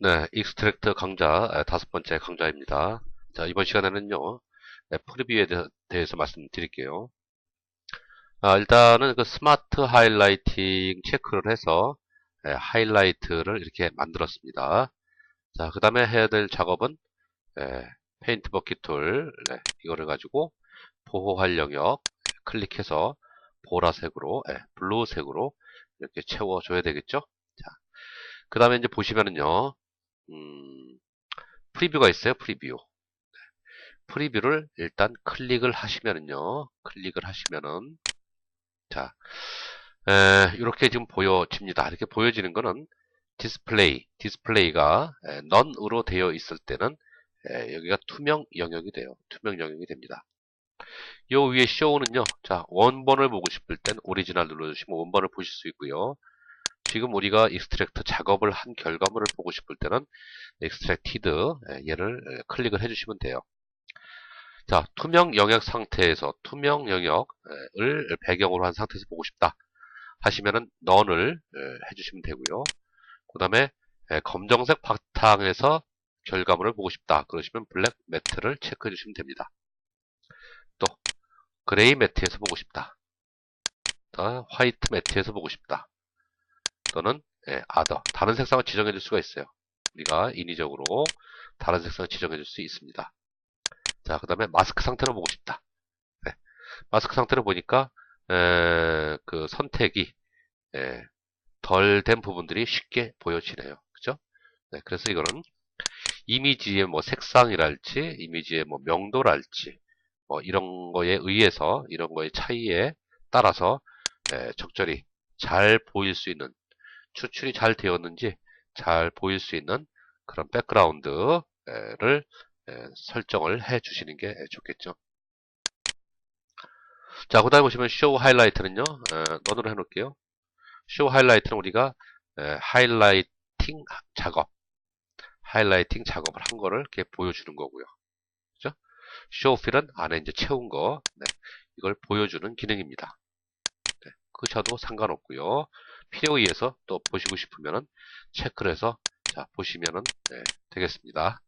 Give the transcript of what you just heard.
네, 익스트랙트 강좌 아, 다섯 번째 강좌입니다. 자, 이번 시간에는요, 네, 프리뷰에 대- 대해 서 말씀드릴게요. 아, 일단은 그 스마트 하이라이팅 체크를 해서 네, 하이라이트를 이렇게 만들었습니다. 자, 그 다음에 해야 될 작업은 네, 페인트 버킷 툴 네, 이거를 가지고 보호할 영역 클릭해서 보라색으로, 네, 블루색으로 이렇게 채워줘야 되겠죠? 자, 그 다음에 이제 보시면은요, 음, 프리뷰가 있어요. 프리뷰. 프리뷰를 일단 클릭을 하시면은요. 클릭을 하시면은 자, 에, 이렇게 지금 보여집니다. 이렇게 보여지는 거는 디스플레이, 디스플레이가 에, 넌으로 되어 있을 때는 에, 여기가 투명 영역이 돼요. 투명 영역이 됩니다. 요 위에 쇼우는요. 자, 원본을 보고 싶을 땐 오리지널 눌러주시면 원본을 보실 수 있고요. 지금 우리가 익스트랙트 작업을 한 결과물을 보고 싶을 때는 extracted 얘를 클릭을 해주시면 돼요. 자, 투명 영역 상태에서 투명 영역을 배경으로 한 상태에서 보고 싶다 하시면은 none을 해주시면 되고요. 그 다음에 검정색 바탕에서 결과물을 보고 싶다 그러시면 블랙 매트를 체크해 주시면 됩니다. 또 그레이 매트에서 보고 싶다. 또 화이트 매트에서 보고 싶다. 또는 other 다른 색상을 지정해 줄 수가 있어요. 우리가 인위적으로 다른 색상을 지정해 줄 수 있습니다. 자, 그 다음에 마스크 상태로 보고 싶다. 네. 마스크 상태로 보니까 에, 그 선택이 덜 된 부분들이 쉽게 보여지네요. 그죠? 네, 그래서 이거는 이미지의 뭐 색상이랄지, 이미지의 뭐 명도랄지, 뭐 이런 거에 의해서, 이런 거의 차이에 따라서 에, 적절히 잘 보일 수 있는, 추출이 잘 되었는지 잘 보일 수 있는 그런 백그라운드를 설정을 해 주시는 게 좋겠죠. 자, 그 다음에 보시면 쇼 하이라이트는요, 넌으로 해 놓을게요. 쇼 하이라이트는 우리가 하이라이팅 작업, 하이라이팅 작업을 한 거를 이렇게 보여주는 거고요. 그죠? 쇼 필은 안에 이제 채운 거, 네, 이걸 보여주는 기능입니다. 네, 그셔도 상관없고요. 의해서 또 보시고 싶으면은 체크를 해서 자, 보시면은 네, 되겠습니다.